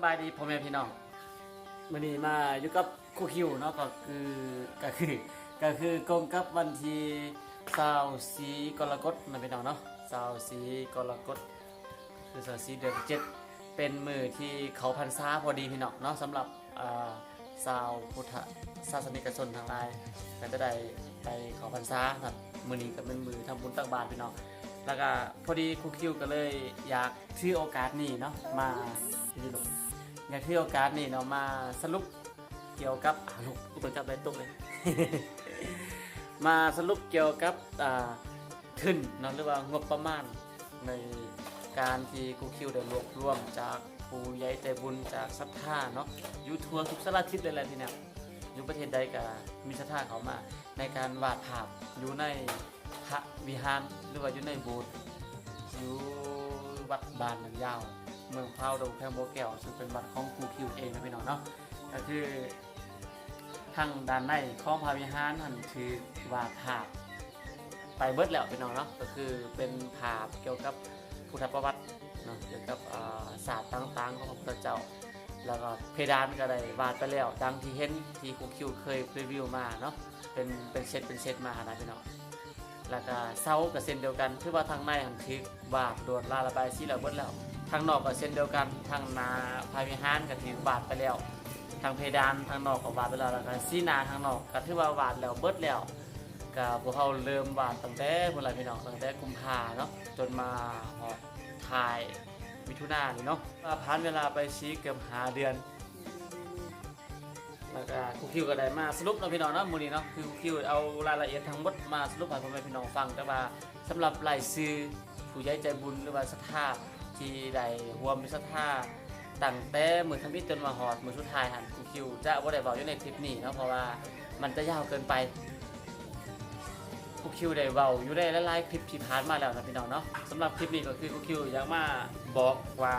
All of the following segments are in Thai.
สบายดีพ่อแม่พี่น้องวันนี้มาอยู่กับครูคิวเนาะก็คือก็คือก็คือกงกับวันที่สาวสีกรกฎนะพี่น้องเนาะสาวสีกรกฎคือสาวสีเดือนเจ็ดเป็นมือที่เขาพันษาพอดีพี่น้องเนาะสำหรับสาวพุทธศาสนิกชนทางหลายก็จะได้ไปเขาพันษาครับมือนี้ก็เป็นมือทำบุญตักบาตรพี่น้องแล้วก็พอดีครูคิวก็เลยอยากถือโอกาสนี้เนาะมาที่ลูก อยากถือโอกาสนี้เนาะมาสรุปเกี่ยวกับอ่าลูกลูกเป็นจับได้ตุกเลย มาสรุปเกี่ยวกับอ่าทุนเนาะหรือว่างบประมาณในการที่ครูคิวได้รวบรวมจากผู้ใหญ่ใจบุญจากศรัทธาเนาะอยู่ทั่วทุกสารทิศเลยแหละทีเนี้ยอยู่ประเทศใดก็มีศรัทธาเขามา ในการวาดภาพอยู่ในพระวิหารหรือว่าอยู่ในโบสถ์อยู่วัดบานน้ำยาว เมืองพาวดงแพงโบแก้วซึ่งเป็นวัดของครูคิวเองนะพี่น้องเนาะก็คือทางด้านในของพระวิหารนั่นคือวาดภาพไปเบิดแล้วพี่น้องเนาะก็คือเป็นภาพเกี่ยวกับพุทธประวัติเนาะเกี่ยวกับศาสตร์ต่างๆ ของพระพุทธเจ้า แล้วก็เพดานก็ได้วาดไปแล้วดังที่เห็นที่ครูคิวเคยรีวิวมาเนาะเป็นเป็นเซตเป็นเซตมานะพี่น้องแล้วก็เสากับเส้นเดียวกัน คือว่าทางในหันคือวาดโดดลาระบายสีแล้วเบิดแล้ว ทางนอกก็เส้นเดียวกันทางนาพาวิหารก็ถือวาดไปแล้ว ทางเพดานทางนอกก็วาดไปแล้วแล้วก็สีนาทางนอกก็ถือว่าวาดแล้วเบิดแล้วก็พวกเขาเริ่มวาดตั้งแต่เมื่อไรพี่น้องตั้งแต่กุมภาเนาะจนมาหอดถ่ายมิถุนายนเนาะว่าผ่านเวลาไปชี้เกือบหาเดือนแล้วก็ครูคิวก็ได้มาสรุปเนาะพี่น้องเนาะมื้อนี้เนาะคือครูคิวเอารายละเอียดทั้งหมดมาสรุปให้พ่อแม่พี่น้องฟังแต่ว่าสำหรับรายชื่อผู้ใหญ่ใจบุญหรือว่าศรัทธา ที่ได้รวมมีศรัทธาตั้งแต่มื้อทำพิธีจนมาฮอดมื้อสุดท้ายหันครูคิวจะบ่ได้บอกอยู่ในคลิปนี้เนาะเพราะว่ามันจะยาวเกินไปครูคิวได้เว้าอยู่ได้หลายๆคลิปที่ผ่านมาแล้วนะพี่น้องเนาะสำหรับคลิปนี้ก็คือครูคิวอยากมาบอกว่า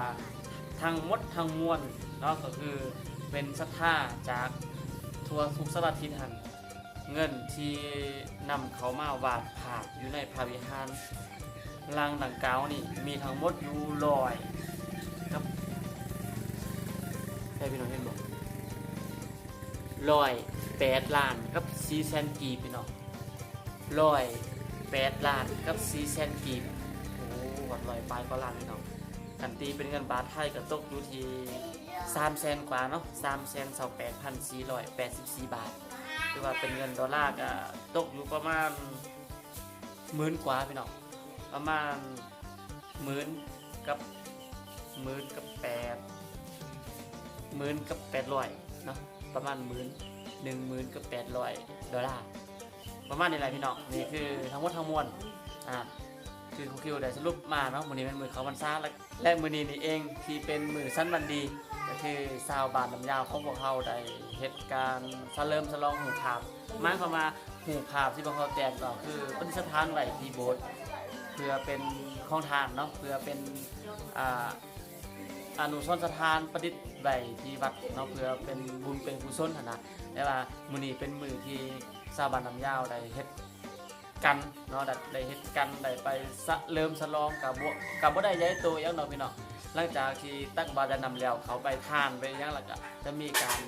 ทั้งมดทั้งมวลเนาะก็คือเป็นศรัทธาจากทั่วทุกสารทิศหันเงินที่นำเขามาวาดภาพอยู่ในพระวิหาร ลางดังกล่าวนี่มีทั้งหมดอยู่ลอยกับใช่พี่น้องเห็นบอกลอยแปดล้านกับซีแซนกีพี่น้องร้อยแปดล้านกับสี่แสนกีโอ้วัดลอยปลายก็ล้านพี่น้องกันตีเป็นเงินบาทไทยก็ตกอยู่ที่สามแสนกว่าเนาะสามแสนสองแปดพันสี่ร้อยแปดสิบสี่บาทคือว่าเป็นเงินดอลลาร์ก็ตกอยู่ประมาณหมื่นกว่าพี่น้อง ประมาณหมื่นกับหมื่นกับแปดหมื่นกับแปดร้อยเนาะประมาณหมื่นหนึ่งหมื่นกับแปดร้อยดอลลาร์ประมาณนี้แหละพี่น้องนี่คือทั้งหมดทั้งมวลอ่าคือครูคิวได้สรุปมาเนาะมือนี้เป็นมือเขาวันซ่าและและมือนี้นี่เองที่เป็นมือสั้นวันดีก็คือซาวบานลำยาวของพวกเขาได้เหตุการณ์สเริ่มสลองหูภาพมายความาหูภาพที่พวกเขาแต่งก็คือเป็นสถานไว้ที่โบสถ์ พื่อเป็นของทานเนาะเพื่อเป็นอ่าอนุสรณ์สถานประดิษฐ์ใบที่วัดเนาะเพื่อเป็นบุญเป็นกุศลหั่นนะแต่ว่ามื้อนี้เป็นมื้อที่ชาวบ้านนำยาวได้เฮ็ดกันเนาะได้ได้เฮ็ดกันได้ไปสะเริ่มฉลองกับบ่กับบ่ได้ย้ายตัวหยังดอกพี่น้องหลังจากที่ตักบาด้นำแล้วเขาไปทานไปหยังแล้วก็จะมีการ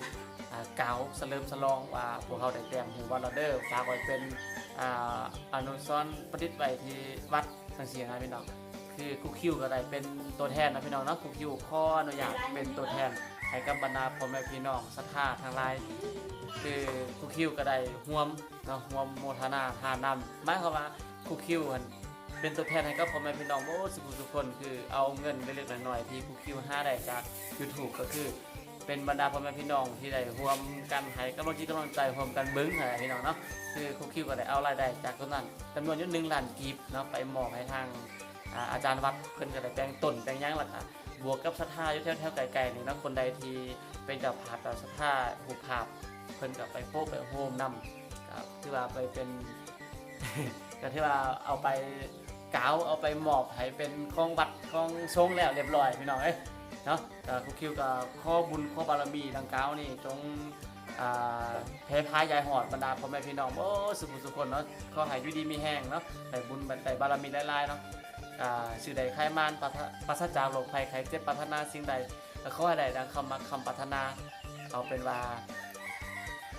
อ่ากล่าวเฉลิมฉลองว่าพวกเขาได้แต่งหูวันละเด้อฝากไว้เป็นอ่าอนุสรณ์ประดิษฐ์ไว้ที่วัด จังซี่นะพี่น้องคือครูคิวก็ได้เป็นตัวแทนนะพี่น้องเนาะครูคิวขออนุญาตเป็นตัวแทนให้กับบรรดาพ่อแม่พี่น้องศรัทธาทางไลน์คือครูคิวก็ได้ร่วมเนาะร่วมโมทนาทานนำหมายความว่าครูคิวกันเป็นตัวแทนให้กับพ่อแม่พี่น้องโอ้สุขทุกคนคือเอาเงินเล็กๆน้อยๆที่ครูคิวหาได้จาก YouTube ก็คือ เป็นบรรดาพ่อแม่พี่น้องที่ได้ร่วมกันให้กำลังใจกำลังใจร่วมกันเบิ้งให้พี่น้องเนาะคือครูคิวก็ได้เอารายได้จากตรงนั้นจำนวนยู่หนึ่งล้านกีบเนาะไปมอบให้ทางอาจารย์วัดเพิ่นก็ได้แต่งต้นแต่งหยังล่ะค่ะบวกกับศรัทธาอยู่แถวๆไกลๆนี่เนาะคนใดที่เป็นเจ้าภาพเจ้าศรัทธาหูภาพเพิ่นก็ไปโปะไปโฮมนำครับที่ว่าไปเป็นก็ที่ว่าเอาไปกาวเอาไปหมอบให้เป็นของวัดของทรงแล้วเรียบร้อยพี่น้องเอ้ เนาะครูคิวก็ข้อบุญข้อบารมีดังกล่าวนี่จงอ่าแพ้พายยายหอดบรรดาพ่อแม่พี่น้องโอ้สุขสุขคนเนาะขอห้อยู่ดีมีแห้งเนาะได้บุญได้บารมีหลายๆเนาะอ่าชื่อใดใครมานปราศปราศจากโรคภัยไข้เจ็บปรารถนาสิ่งใดก็ขอให้ได้ดังคำมาคำปรารถนาเอาเป็นว่า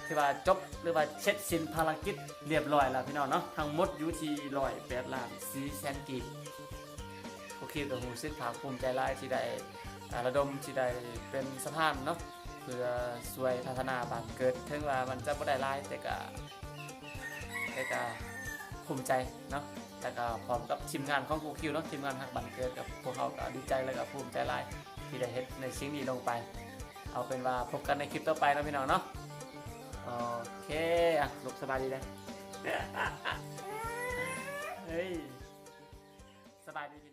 ที่ว่าจบหรือว่าเช็ดสินภารกิจเรียบร้อยแล้วพี่น้องเนาะทั้งหมดอยู่ที่ร้อยแปดล้านสี่แสนกีบโอเคตัวหูซึกภาคภูมิใจหลายที่ได้ ระดมที่ได้เป็นสะพานเนาะเพื่อช่วยพัฒนาบ้านเกิดถึงว่ามันจะบ่ได้หลายแต่ก็แต่ก็ภูมิใจเนาะแต่ก็พร้อมกับทีมงานของกูคิวเนาะทีมงานหักบ้นเกิดกับพวกเขาก็ดีใจแล้วก็ภูมิใจหลายที่ได้เฮ็ดในสิ่งนี้ลงไป เอาเป็นว่าพบกันในคลิปต่อไปนะพี่น้องเนาะโอเคอะลุกสบายดีเลยเฮ้ยสบายดี